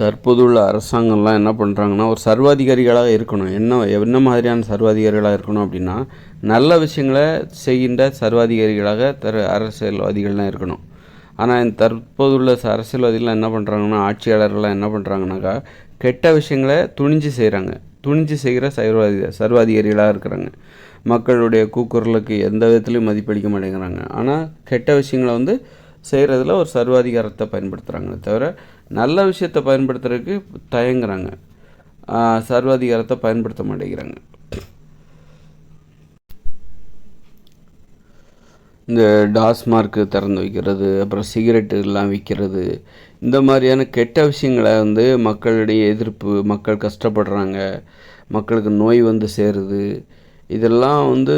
தற்போதுள்ள அரசாங்கம்லாம் என்ன பண்ணுறாங்கன்னா ஒரு சர்வாதிகாரிகளாக இருக்கணும். என்ன என்ன மாதிரியான சர்வாதிகாரிகளாக இருக்கணும் அப்படின்னா நல்ல விஷயங்களை செய்கின்ற சர்வாதிகாரிகளாக தர அரசியல்வாதிகள்லாம் இருக்கணும். ஆனால் இந்த தற்போதுள்ள அரசியல்வாதிகள்லாம் என்ன பண்ணுறாங்கன்னா ஆட்சியாளர்கள்லாம் என்ன பண்ணுறாங்கனாக்கா கெட்ட விஷயங்களை துணிஞ்சு செய்கிறாங்க துணிஞ்சு செய்கிற சர்வாதி சர்வாதிகாரிகளாக இருக்கிறாங்க. மக்களுடைய கூக்குரலுக்கு எந்த விதத்துலையும் மதிப்பளிக்க மாட்டேங்கிறாங்க. ஆனால் கெட்ட விஷயங்களை வந்து செய்கிறதுல ஒரு சர்வாதிகாரத்தை பயன்படுத்துகிறாங்க தவிர நல்ல விஷயத்தை பயன்படுத்துறதுக்கு தயங்குறாங்க. சர்வாதிகாரத்தை பயன்படுத்த மாட்டேங்கிறாங்க. இந்த டாஸ்மார்க்கு திறந்து வைக்கிறது அப்புறம் சிகரெட்டுலாம் விற்கிறது இந்த மாதிரியான கெட்ட விஷயங்களை வந்து மக்களுடைய எதிர்ப்பு மக்கள் கஷ்டப்படுறாங்க மக்களுக்கு நோய் வந்து சேருது. இதெல்லாம் வந்து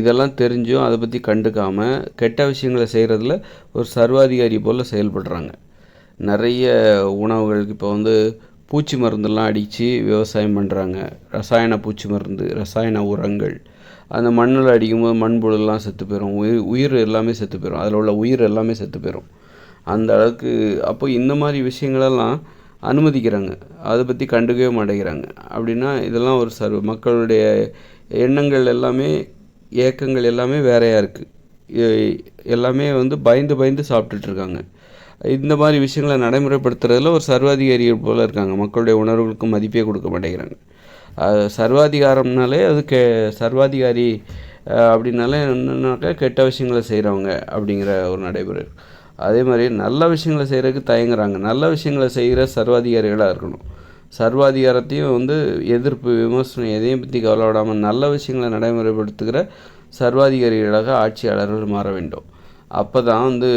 இதெல்லாம் தெரிஞ்சும் அதை பற்றி கண்டுக்காமல் கெட்ட விஷயங்களை செய்கிறதுல ஒரு சர்வாதிகாரி போல் செயல்படுறாங்க. நிறைய உணவுகளுக்கு இப்போ வந்து பூச்சி மருந்தெல்லாம் அடித்து விவசாயம் பண்ணுறாங்க ரசாயன பூச்சி மருந்து ரசாயன உரங்கள். அந்த மண்ணில் அடிக்கும்போது மண்புழுலாம் செத்து போயிடும் உயிர் உயிர் எல்லாமே செத்து போயிடும் அதில் உள்ள உயிர் எல்லாமே செத்து போயிடும் அந்த அளவுக்கு அப்போ இந்த மாதிரி விஷயங்களெல்லாம் அனுமதிக்கிறாங்க. அதை பற்றி கண்டுக்கவே மாட்டேங்கிறாங்க. அப்படின்னா இதெல்லாம் ஒரு சர்வ மக்களுடைய எண்ணங்கள் எல்லாமே ஏக்கங்கள் எல்லாமே வேறையாக இருக்குது எல்லாமே வந்து பயந்து பயந்து சாப்பிட்டுட்ருக்காங்க இந்த மாதிரி விஷயங்களை நடைமுறைப்படுத்துறதுல ஒரு சர்வாதிகாரிகள் போல் இருக்காங்க. மக்களுடைய உணர்வுகளுக்கு மதிப்பே கொடுக்க மாட்டேங்கிறாங்க. அது சர்வாதிகாரம்னாலே அது கே சர்வாதிகாரி அப்படின்னாலே என்னன்னாக்கா கெட்ட விஷயங்களை செய்கிறவங்க அப்படிங்கிற ஒரு நடைமுறை அதே மாதிரி நல்ல விஷயங்களை செய்கிறதுக்கு தயங்குறாங்க. நல்ல விஷயங்களை செய்கிற சர்வாதிகாரிகளாக இருக்கணும். சர்வாதிகாரத்தையும் வந்து எதிர்ப்பு விமர்சனம் எதையும் பற்றி கவலைப்படாமல் நல்ல விஷயங்களை நடைமுறைப்படுத்துகிற சர்வாதிகாரிகளாக ஆட்சியாளர்கள் மாற வேண்டும். அப்போ தான் வந்து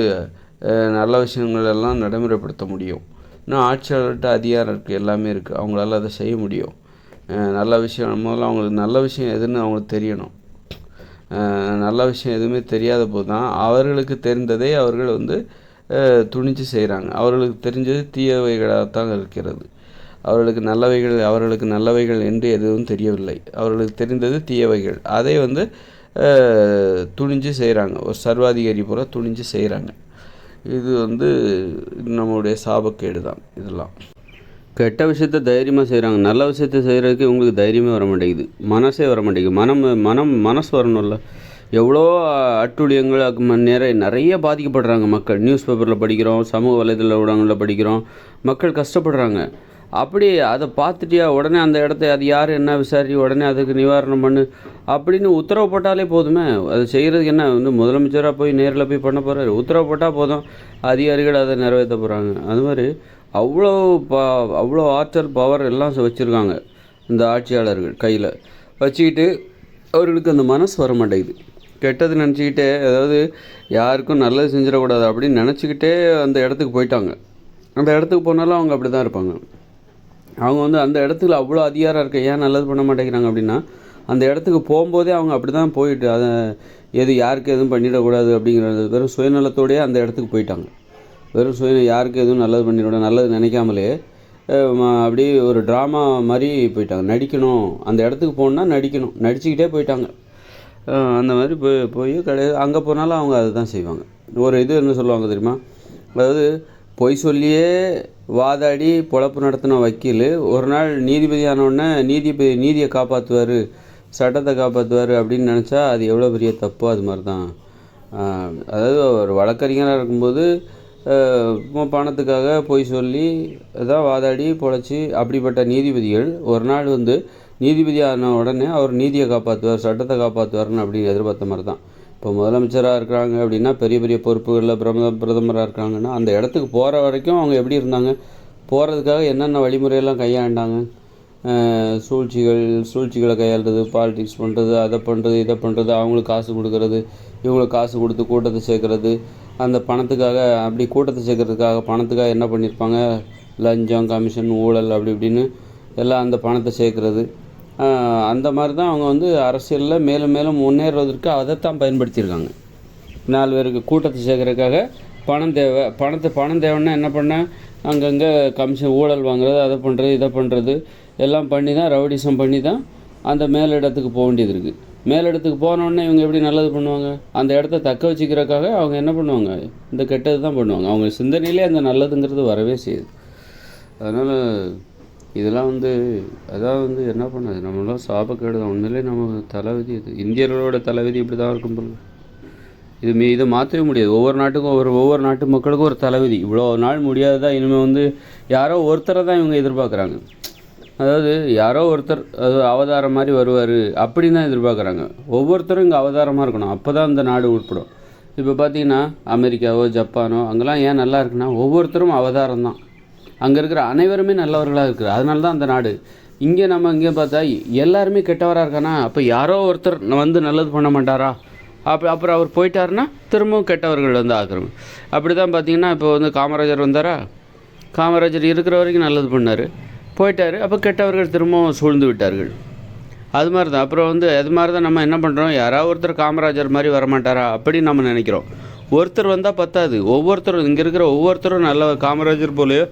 நல்ல விஷயங்கள் எல்லாம் நடைமுறைப்படுத்த முடியும். இன்னும் ஆட்சியாளர்கிட்ட அதிகாரம் இருக்குது எல்லாமே இருக்குது அவங்களால அதை செய்ய முடியும். நல்ல விஷயம் முதல்ல அவங்களுக்கு நல்ல விஷயம் எதுன்னு அவங்களுக்கு தெரியணும். நல்ல விஷயம் எதுவுமே தெரியாத போது தான் அவர்களுக்கு தெரிந்ததை அவர்கள் வந்து துணிச்சு துணிஞ்சு செய்கிறாங்க அவர்களுக்கு தெரிஞ்சது தீயவைகளாகத்தான் இருக்கிறது. அவர்களுக்கு நல்லவைகள் அவர்களுக்கு நல்லவைகள் என்று எதுவும் தெரியவில்லை. அவர்களுக்கு தெரிந்தது தீயவைகள். அதை வந்து துணிஞ்சு செய்கிறாங்க ஒரு சர்வாதிகாரி போல் துணிஞ்சு செய்கிறாங்க இது வந்து நம்மளுடைய சாபக்கேடு தான் இதெல்லாம். கெட்ட விஷயத்த தைரியமாக செய்கிறாங்க நல்ல விஷயத்த செய்கிறதுக்கு இவங்களுக்கு தைரியமே வர மாட்டேங்குது மனசே வர மாட்டேங்குது மனம் மனம் மனசு வரணும்ல. எவ்வளோ அட்டுழியங்கள் நிறைய நிறைய பாதிக்கப்படுறாங்க மக்கள். நியூஸ் பேப்பரில் படிக்கிறோம் சமூக வலைதள ஊடகங்களில் படிக்கிறோம். மக்கள் கஷ்டப்படுறாங்க. அப்படி அதை பார்த்துட்டியா உடனே அந்த இடத்த அது யார் என்ன விசாரி உடனே அதுக்கு நிவாரணம் பண்ணு அப்படின்னு உத்தரவு போட்டாலே போதுமே. அது செய்கிறதுக்கு என்ன? வந்து முதலமைச்சராக போய் நேரில் போய் பண்ண போகிறாரு உத்தரவு போட்டால் போதும். அதிகாரிகள் அதை நிறைவேற்ற போகிறாங்க அது மாதிரி அவ்வளோ பா அவ்வளோ ஆற்றல் பவர் எல்லாம் வச்சுருக்காங்க இந்த ஆட்சியாளர்கள் கையில். வச்சுக்கிட்டு அவர்களுக்கு அந்த மனசு வர மாட்டேங்குது கெட்டது நினச்சிக்கிட்டே அதாவது யாருக்கும் நல்லது செஞ்சிடக்கூடாது அப்படின்னு நினச்சிக்கிட்டே அந்த இடத்துக்கு போயிட்டாங்க. அந்த இடத்துக்கு போனாலும் அவங்க அப்படி தான் இருப்பாங்க. அவங்க வந்து அந்த இடத்துல அவ்வளோ அதிகாரம் இருக்க ஏன் நல்லது பண்ண மாட்டேங்கிறாங்க அப்படின்னா அந்த இடத்துக்கு போகும்போதே அவங்க அப்படி தான் போயிட்டு அதை எது யாருக்கு எதுவும் பண்ணிடக்கூடாது அப்படிங்கிறது. வெறும் சுயநலத்தோடயே அந்த இடத்துக்கு போயிட்டாங்க. வெறும் சுய யாருக்கு எதுவும் நல்லது பண்ணிடக்கூடாது நல்லது நினைக்காமலே அப்படியே ஒரு ட்ராமா மாதிரி போயிட்டாங்க. நடிக்கணும். அந்த இடத்துக்கு போகணுன்னா நடிக்கணும். நடிச்சுக்கிட்டே போயிட்டாங்க. அந்த மாதிரி போய் போய் கிடையாது. அங்கே போனாலும் அவங்க அதை தான் செய்வாங்க. ஒரு இது என்ன சொல்லுவாங்க தெரியுமா? அதாவது பொய் சொல்லியே வாதாடி பொழப்பு நடத்தின வக்கீல். ஒரு நாள் நீதிபதி ஆனவுடனே நீதிபதி நீதியை காப்பாற்றுவார் சட்டத்தை காப்பாற்றுவார் அப்படின்னு நினச்சா அது எவ்வளோ பெரிய தப்போ? அது மாதிரி தான் அதாவது ஒரு வழக்கறிஞராக இருக்கும்போது பணத்துக்காக பொய் சொல்லி அதான் வாதாடி பொழைச்சி அப்படிப்பட்ட நீதிபதிகள் ஒரு நாள் வந்து நீதிபதி ஆன உடனே அவர் நீதியை காப்பாற்றுவார் சட்டத்தை காப்பாற்றுவார்னு அப்படின்னு எதிர்பார்த்த மாதிரி தான் இப்போ முதலமைச்சராக இருக்கிறாங்க அப்படின்னா பெரிய பெரிய பொறுப்புகளில் பிரதம பிரதமராக இருக்காங்கன்னா அந்த இடத்துக்கு போகிற வரைக்கும் அவங்க எப்படி இருந்தாங்க? போகிறதுக்காக என்னென்ன வழிமுறையெல்லாம் கையாண்டாங்க? சூழ்ச்சிகள் சூழ்ச்சிகளை கையாளுறது பாலிடிக்ஸ் பண்ணுறது அதை பண்ணுறது இதை பண்ணுறது அவங்களுக்கு காசு கொடுக்கறது இவங்களுக்கு காசு கொடுத்து கூட்டத்தை சேர்க்குறது அந்த பணத்துக்காக அப்படி கூட்டத்தை சேர்க்கறதுக்காக பணத்துக்காக என்ன பண்ணியிருப்பாங்க? லஞ்சம் கமிஷன் ஊழல் அப்படி இப்படின்னு எல்லாம் அந்த பணத்தை சேர்க்குறது. அந்த மாதிரி தான் அவங்க வந்து அரசியலில் மேலும் மேலும் முன்னேறுவதற்கு அதைத்தான் பயன்படுத்தியிருக்காங்க. நாலு பேருக்கு கூட்டத்தை சேர்க்கறதுக்காக பணம் தேவை பணத்தை பணம் தேவைன்னா என்ன பண்ண? அங்கங்கே கமிஷன் ஊழல் வாங்குறது அதை பண்ணுறது இதை பண்ணுறது எல்லாம் பண்ணி தான் ரவுடிசம் பண்ணி தான் அந்த மேலிடத்துக்கு போக வேண்டியது இருக்குது மேலிடத்துக்கு போனோடனே இவங்க எப்படி நல்லது பண்ணுவாங்க? அந்த இடத்த தக்க வச்சுக்கிறக்காக அவங்க என்ன பண்ணுவாங்க? இந்த கெட்டது தான் பண்ணுவாங்க. அவங்க சிந்தனையிலே அந்த நல்லதுங்கிறது வரவே செய்யுது. அதனால் இதெல்லாம் வந்து அதான் வந்து என்ன பண்ணது நம்மளாம் சாபக்கேடு தான். உண்மையிலே நம்ம தலைவிதி இது இந்தியர்களோட தலைவிதி இப்படி தான் இருக்கும் போல. இது மீ இதை மாற்றவே முடியாது. ஒவ்வொரு நாட்டுக்கும் ஒவ்வொரு ஒவ்வொரு நாட்டு மக்களுக்கும் ஒரு தலைவிதி இவ்வளோ நாள் முடியாததா இனிமேல் வந்து யாரோ ஒருத்தரை தான் இவங்க எதிர்பார்க்குறாங்க. அதாவது யாரோ ஒருத்தர் அது அவதாரம் மாதிரி வருவார் அப்படின்னு தான் எதிர்பார்க்குறாங்க. ஒவ்வொருத்தரும் இங்கே அவதாரமாக இருக்கணும். அப்போ தான் இந்த நாடு உட்படும். இப்போ பார்த்தீங்கன்னா அமெரிக்காவோ ஜப்பானோ அங்கெல்லாம் ஏன் நல்லா இருக்குன்னா ஒவ்வொருத்தரும் அவதாரம் தான். அங்கே இருக்கிற அனைவருமே நல்லவர்களாக இருக்கிறார். அதனால தான் அந்த நாடு. இங்கே நம்ம இங்கே பார்த்தா எல்லாருமே கெட்டவராக இருக்கானா? அப்போ யாரோ ஒருத்தர் வந்து நல்லது பண்ண மாட்டாரா? அப்போ அப்புறம் அவர் போயிட்டாருன்னா திரும்பவும் கெட்டவர்கள் வந்து ஆக்குறோம் அப்படி தான் பார்த்தீங்கன்னா இப்போ வந்து காமராஜர் வந்தாரா? காமராஜர் இருக்கிற வரைக்கும் நல்லது பண்ணார். போயிட்டார். அப்போ கெட்டவர்கள் திரும்பவும் சூழ்ந்து விட்டார்கள். அது மாதிரி தான் அப்புறம் வந்து அது மாதிரி தான் நம்ம என்ன பண்ணுறோம் யாராவது ஒருத்தர் காமராஜர் மாதிரி வரமாட்டாரா? அப்படின்னு நம்ம நினைக்கிறோம். ஒருத்தர் வந்தால் பத்தாது. ஒவ்வொருத்தரும் இங்கே இருக்கிற ஒவ்வொருத்தரும் நல்ல காமராஜர் போலயோ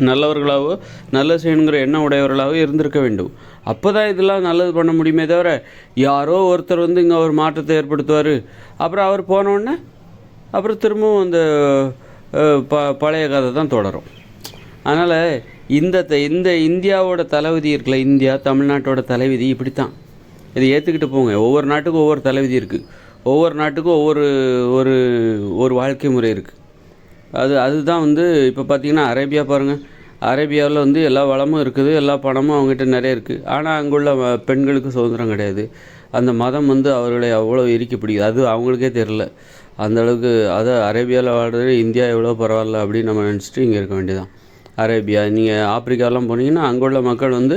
நல்லவர்களாகவோ நல்லது செய்யணுங்கிற எண்ணம் உடையவர்களாகவோ இருந்திருக்க வேண்டும். அப்போ தான் இதெல்லாம் நல்லது பண்ண முடியுமே தவிர யாரோ ஒருத்தர் வந்து இங்கே ஒரு மாற்றத்தை ஏற்படுத்துவார். அப்புறம் அவர் போனோடனே அப்புறம் திரும்பவும் அந்த ப பழைய கதை தான் தொடரும். அதனால் இந்த த- இந்த இந்தியாவோட தலைவிதி இருக்குல்ல இந்தியா தமிழ்நாட்டோட தலைவிதி இப்படி தான் இதை ஏற்றுக்கிட்டு போங்க. ஒவ்வொரு நாட்டுக்கும் ஒவ்வொரு தலைவிதி இருக்குது ஒவ்வொரு நாட்டுக்கும் ஒவ்வொரு ஒரு ஒரு வாழ்க்கை முறை இருக்குது அது அதுதான் வந்து இப்போ பார்த்தீங்கன்னா அரேபியா பாருங்கள் அரேபியாவில் வந்து எல்லா வளமும் இருக்குது எல்லா பணமும் அவங்ககிட்ட நிறைய இருக்குது ஆனால் அங்குள்ள பெண்களுக்கு சுதந்திரம் கிடையாது. அந்த மதம் வந்து அவர்களை அவ்வளோ இறுக்கி பிடிக்குது. அது அவங்களுக்கே தெரில அந்த அளவுக்கு அது அரேபியாவில் வாழ்றது இந்தியா எவ்வளோ பரவாயில்ல அப்படின்னு நம்ம நினச்சிட்டு இங்கே இருக்க வேண்டியதான் அரேபியா நீங்கள் ஆப்பிரிக்காலாம் போனீங்கன்னா அங்குள்ள மக்கள் வந்து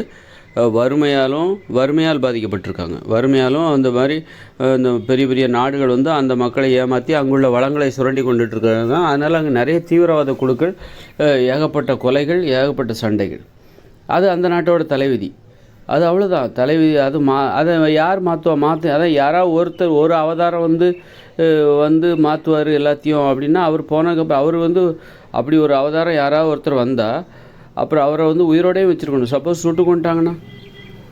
வறுமையாலும் வறுமையால் பாதிக்கப்பட்டிருக்காங்க. வறுமையாலும் அந்த மாதிரி இந்த பெரிய பெரிய நாடுகள் வந்து அந்த மக்களை ஏமாற்றி அங்குள்ள வளங்களை சுரண்டி கொண்டுட்டு இருக்காங்க அதனால் அங்கே நிறைய தீவிரவாத குழுக்கள் ஏகப்பட்ட கொலைகள் ஏகப்பட்ட சண்டைகள். அது அந்த நாட்டோட தலைவிதி. அது அவ்வளோதான் தலைவிதி அது மா அதை யார் மாற்றுவா மாற்று அதான் யாராவது ஒருத்தர் ஒரு அவதாரம் வந்து வந்து மாற்றுவார் எல்லாத்தையும் அப்படின்னா அவர் போனதுக்கப்புறம் அவர் வந்து அப்படி ஒரு அவதாரம் யாராவது ஒருத்தர் வந்தால் அப்புறம் அவரை வந்து உயிரோடையும் வச்சுருக்கணும். சப்போஸ் சுட்டு கொண்டாங்கன்னா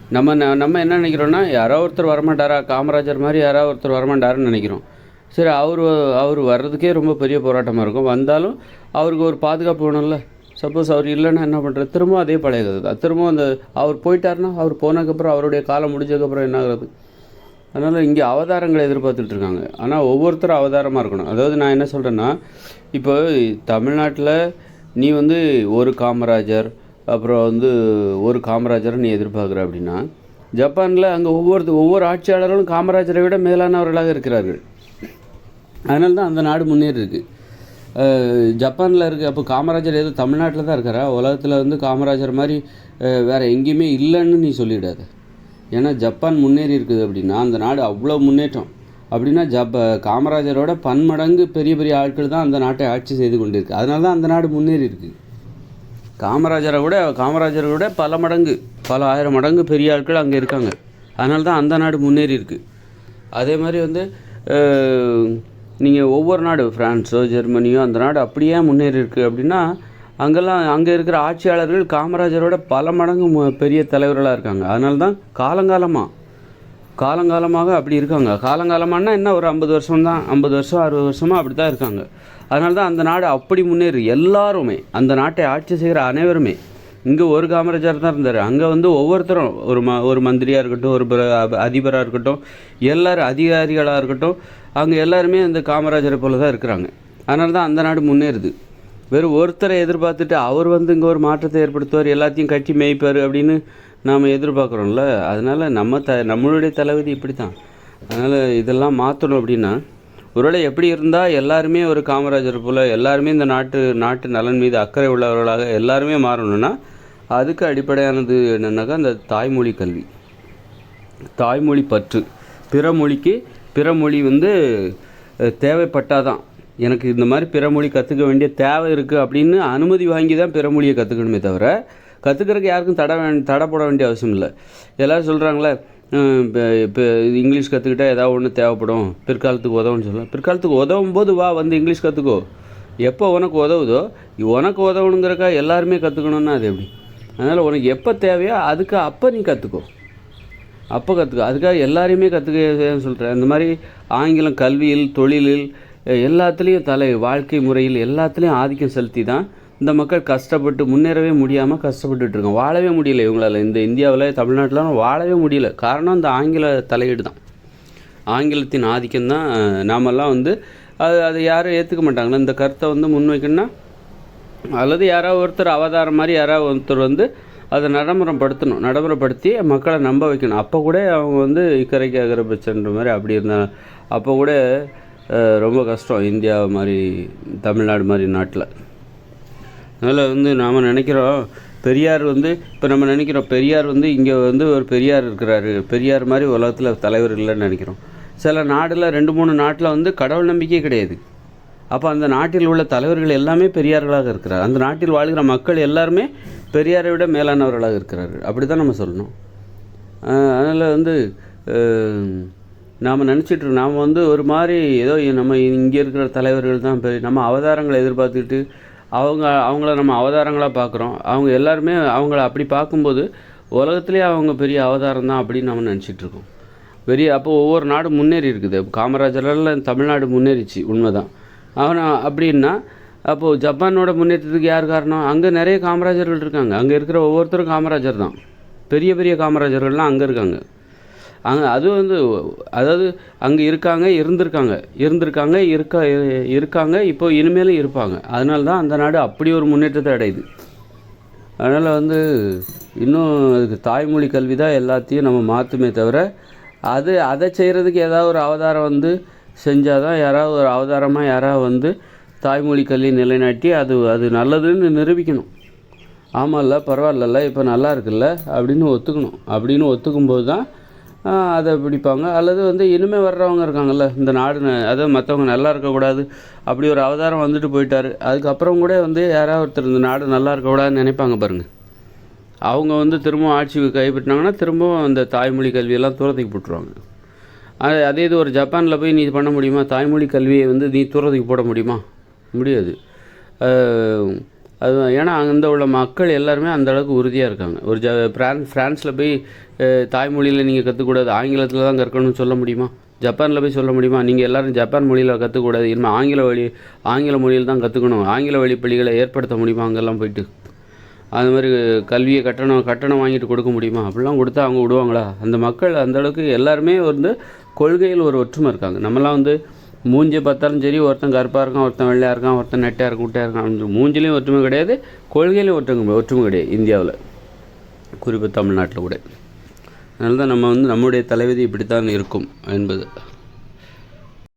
நம்ம ந- நம்ம என்ன நினைக்கிறோன்னா யாரோ ஒருத்தர் வரமாட்டாரா? காமராஜர் மாதிரி யாராவது ஒருத்தர் வரமாட்டாருன்னு நினைக்கிறோம். சரி அவர் அவர் வர்றதுக்கே ரொம்ப பெரிய போராட்டமாக இருக்கும். வந்தாலும் அவருக்கு ஒரு பாதுகாப்பு வேணும்ல. சப்போஸ் அவர் இல்லைன்னா என்ன பண்ணுறது திரும்பவும் அதே பழைய கதை தான். திரும்பவும் அந்த அவர் போயிட்டாருன்னா அவர் போனதுக்கப்புறம் அவருடைய காலம் முடிஞ்சதுக்கப்புறம் என்ன ஆகுறது? அதனால் இங்கே அவதாரங்களை எதிர்பார்த்துட்டு இருக்காங்க. ஆனால் ஒவ்வொருத்தரும் அவதாரமாக இருக்கணும். அதாவது நான் என்ன சொல்கிறேன்னா இப்போ தமிழ்நாட்டில் நீ வந்து ஒரு காமராஜர் அப்புறம் வந்து ஒரு காமராஜரை நீ எதிர்பார்க்குற அப்படின்னா ஜப்பானில் அங்கே ஒவ்வொரு ஒவ்வொரு ஆட்சியாளர்களும் காமராஜரை விட மேலானவர்களாக இருக்கிறார்கள். அதனால தான் அந்த நாடு முன்னேறி இருக்குது ஜப்பானில் இருக்க அப்போ காமராஜர் ஏதோ தமிழ்நாட்டில் தான் இருக்காரா? உலகத்தில் வந்து காமராஜர் மாதிரி வேறு எங்கேயுமே இல்லைன்னு நீ சொல்லிவிடாத ஏன்னா ஜப்பான் முன்னேறி இருக்குது அப்படின்னா அந்த நாடு அவ்வளோ முன்னேற்றம். அப்படின்னா ஜப்ப காமராஜரோட பன்மடங்கு பெரிய பெரிய ஆட்கள் தான் அந்த நாட்டை ஆட்சி செய்து கொண்டிருக்கு. அதனால தான் அந்த நாடு முன்னேறி இருக்கு. காமராஜரை விட காமராஜரை விட பல மடங்கு பல ஆயிரம் மடங்கு பெரிய ஆட்கள் அங்கே இருக்காங்க. அதனால தான் அந்த நாடு முன்னேறி இருக்கு. அதே மாதிரி வந்து நீங்கள் ஒவ்வொரு நாடு ஃப்ரான்ஸோ ஜெர்மனியோ அந்த நாடு அப்படியே முன்னேறி இருக்கு அப்படின்னா அங்கெல்லாம் அங்கே இருக்கிற ஆட்சியாளர்கள் காமராஜரோட பல மடங்கு பெரிய தலைவர்களாக இருக்காங்க. அதனால தான் காலங்காலமாக காலங்காலமாக அப்படி இருக்காங்க. காலங்காலமானா என்ன ஒரு ஐம்பது வருஷம் தான் ஐம்பது வருஷம் அறுபது வருஷமாக அப்படி தான் இருக்காங்க. அதனால தான் அந்த நாடு அப்படி முன்னேறி எல்லாருமே அந்த நாட்டை ஆட்சி செய்கிற அனைவருமே இங்கே ஒரு காமராஜர் தான் இருந்தார். அங்கே வந்து ஒவ்வொருத்தரும் ஒரு ம ஒரு மந்திரியாக இருக்கட்டும் ஒரு அதிபராக இருக்கட்டும் எல்லோரும் அதிகாரிகளாக இருக்கட்டும் அங்கே எல்லாருமே அந்த காமராஜரை போல தான் இருக்கிறாங்க. அதனால தான் அந்த நாடு முன்னேறுது. வெறும் ஒருத்தரை எதிர்பார்த்துட்டு அவர் வந்து இங்கே ஒரு மாற்றத்தை ஏற்படுத்துவார் எல்லாத்தையும் கட்டி மேய்ப்பார் அப்படின்னு நாம் எதிர்பார்க்குறோம்ல அதனால் நம்ம த நம்மளுடைய தலைவிதி இப்படி தான் அதனால் இதெல்லாம் மாற்றணும் அப்படின்னா ஒருவேளை எப்படி இருந்தால் எல்லாருமே ஒரு காமராஜர் போல் எல்லாருமே இந்த நாட்டு நாட்டு நலன் மீது அக்கறை உள்ளவர்களாக எல்லாருமே மாறணும்னா அதுக்கு அடிப்படையானது என்னென்னாக்கா அந்த தாய்மொழி கல்வி. தாய்மொழி பற்று. பிற மொழிக்கு பிற மொழி வந்து தேவைப்பட்டாதான். எனக்கு இந்த மாதிரி பிற மொழி கற்றுக்க வேண்டிய தேவை இருக்குது அப்படின்னு அனுமதி வாங்கி தான் பிற மொழியை கற்றுக்கணுமே தவிர கற்றுக்கிறதுக்கு யாருக்கும் தடை வே தடை போட வேண்டிய அவசியம் இல்லை. எல்லோரும் சொல்கிறாங்களே இப்போ இப்போ இங்கிலீஷ் கற்றுக்கிட்டா ஏதாவது ஒன்று தேவைப்படும். பிற்காலத்துக்கு உதவும்னு சொல்லலாம் பிற்காலத்துக்கு உதவும் போது வா வந்து இங்கிலீஷ் கற்றுக்கோ எப்போ உனக்கு உதவுதோ உனக்கு உதவணுங்கிறக்கா எல்லாருமே கற்றுக்கணுன்னா அது எப்படி? அதனால் உனக்கு எப்போ தேவையோ அதுக்கு அப்போ நீ கற்றுக்கோ அப்போ கற்றுக்க அதுக்காக எல்லாரையுமே கற்றுக்க சொல்கிறேன் இந்த மாதிரி ஆங்கிலம் கல்வியில் தொழிலில் எல்லாத்துலேயும் தலை வாழ்க்கை முறையில் எல்லாத்துலேயும் ஆதிக்கம் செலுத்தி தான் இந்த மக்கள் கஷ்டப்பட்டு முன்னேறவே முடியாமல் கஷ்டப்பட்டுட்டு இருக்காங்க வாழவே முடியல இவங்களால். இந்த இந்தியாவில் தமிழ்நாட்டில் வாழவே முடியல. காரணம் இந்த ஆங்கில தலையீடு தான் ஆங்கிலத்தின் ஆதிக்கம் தான் நாமெல்லாம் வந்து அது அதை யாரும் ஏற்றுக்க மாட்டாங்களா? இந்த கருத்தை வந்து முன்வைக்கணும்னா அல்லது யாராவது ஒருத்தர் அவதாரம் மாதிரி யாராவது ஒருத்தர் வந்து அதை நடைமுறைப்படுத்தணும். நடைமுறைப்படுத்தி மக்களை நம்ப வைக்கணும். அப்போ கூட அவங்க வந்து இக்கரைக்கு அகரபட்சன்ற மாதிரி அப்படி இருந்தாங்க. அப்போ கூட ரொம்ப கஷ்டம் இந்தியா மாதிரி தமிழ்நாடு மாதிரி நாட்டில். அதனால் வந்து நாம் நினைக்கிறோம் பெரியார் வந்து இப்போ நம்ம நினைக்கிறோம் பெரியார் வந்து இங்கே வந்து ஒரு பெரியார் இருக்கிறாரு. பெரியார் மாதிரி உலகத்தில் தலைவர் இல்லைன்னு நினைக்கிறோம். சில நாடில் ரெண்டு மூணு நாட்டில் வந்து கடவுள் நம்பிக்கையே கிடையாது. அப்போ அந்த நாட்டில் உள்ள தலைவர்கள் எல்லாமே பெரியார்களாக இருக்கிறார். அந்த நாட்டில் வாழ்கிற மக்கள் எல்லாருமே பெரியாரை விட மேலானவர்களாக இருக்கிறார்கள். அப்படி தான் நம்ம சொல்லணும். அதனால் வந்து நாம் நினச்சிட்டு நாம் வந்து ஒரு மாதிரி ஏதோ நம்ம இங்கே இருக்கிற தலைவர்கள் தான் பெரிய நம்ம அவதாரங்களை எதிர்பார்த்துக்கிட்டு அவங்க அவங்கள நம்ம அவதாரங்களாக பார்க்குறோம் அவங்க எல்லாருமே அவங்கள அப்படி பார்க்கும்போது உலகத்துலேயே அவங்க பெரிய அவதாரம் தான் அப்படின்னு நம்ம நினச்சிட்டு இருக்கோம். பெரிய அப்போ ஒவ்வொரு நாடும் முன்னேறி இருக்குது. காமராஜரெல்லாம் தமிழ்நாடு முன்னேறிச்சு உண்மைதான். ஆனால் அப்படின்னா அப்போது ஜப்பானோட முன்னேற்றத்துக்கு யார் காரணம்? அங்கே நிறைய காமராஜர்கள் இருக்காங்க. அங்கே இருக்கிற ஒவ்வொருத்தரும் காமராஜர் தான். பெரிய பெரிய காமராஜர்கள்லாம் அங்கே இருக்காங்க. அங்கே அது வந்து அதாவது அங்கே இருக்காங்க இருந்திருக்காங்க. இருந்திருக்காங்க இருக்கா இருக்காங்க இப்போ இனிமேலும் இருப்பாங்க. அதனால தான் அந்த நாடு அப்படி ஒரு முன்னேற்றத்தை அடையுது. அதனால் வந்து இன்னும் அதுக்கு தாய்மொழி கல்வி தான் எல்லாத்தையும் நம்ம மாற்றுமே தவிர அது அதை செய்கிறதுக்கு ஏதாவது ஒரு அவதாரம் வந்து செஞ்சால் தான் யாராவது ஒரு அவதாரமாக யாராவது வந்து தாய்மொழி கல்வி நிலைநாட்டி அது அது நல்லதுன்னு நிரூபிக்கணும். ஆமாம்ல பரவாயில்லல்ல இப்போ நல்லா இருக்குல்ல அப்படின்னு ஒத்துக்கணும். அப்படின்னு ஒத்துக்கும்போது தான் அதை பிடிப்பாங்க. அல்லது வந்து இனிமேல் வர்றவங்க இருக்காங்கல்ல இந்த நாடு அதாவது மற்றவங்க நல்லா இருக்கக்கூடாது அப்படி ஒரு அவதாரம் வந்துட்டு போயிட்டாரு. அதுக்கப்புறம் கூட வந்து யாராவது ஒருத்தர் இந்த நாடு நல்லா இருக்கக்கூடாதுன்னு நினைப்பாங்க பாருங்கள் அவங்க வந்து திரும்பவும் ஆட்சி கைப்பற்றினாங்கன்னா திரும்பவும் அந்த தாய்மொழி கல்வியெல்லாம் தூரத்துக்கு போட்டுருவாங்க. அது அதே இது ஒரு ஜப்பானில் போய் நீ இது பண்ண முடியுமா? தாய்மொழி கல்வியை வந்து நீ தூரத்துக்கு போட முடியுமா? முடியாது. அது ஏன்னா அங்கே உள்ள மக்கள் எல்லாருமே அந்த அளவுக்கு உறுதியாக இருக்காங்க. ஒரு ஜ பிரான்ஸ் ஃப்ரான்ஸில் போய் தாய்மொழியில் நீங்கள் கற்றுக்கூடாது ஆங்கிலத்தில் தான் கற்கணும்னு சொல்ல முடியுமா? ஜப்பானில் போய் சொல்ல முடியுமா? நீங்கள் எல்லோரும் ஜப்பான் மொழியில் கற்றுக்கூடாது இனிமேல் ஆங்கில வழி ஆங்கில மொழியில் தான் கற்றுக்கணும் ஆங்கில வழி பள்ளிகளை ஏற்படுத்த முடியுமா? அங்கெல்லாம் போயிட்டு. அது மாதிரி கல்வியை கட்டணம் கட்டணம் வாங்கிட்டு கொடுக்க முடியுமா? அப்படிலாம் கொடுத்தா அவங்க விடுவாங்களா? அந்த மக்கள் அந்தளவுக்கு எல்லாருமே வந்து கொள்கையில் ஒரு ஒற்றுமை இருக்காங்க. நம்மலாம் வந்து மூஞ்சி பார்த்தாலும் சரி ஒருத்தன் கருப்பாக இருக்கான் ஒருத்தன் வெள்ளையாக இருக்கான் ஒருத்தன் நெட்டாக இருக்கும் குட்டையாக இருக்கான் அப்படின்னு மூஞ்சிலையும் ஒற்றுமை கிடையாது கொள்கையிலையும் ஒற்றுமை ஒற்றுமை கிடையாது இந்தியாவில். குறிப்பாக தமிழ்நாட்டில் கூட. அதனால தான் நம்ம வந்து நம்முடைய தலைவிதி இப்படித்தான் இருக்கும் என்பது.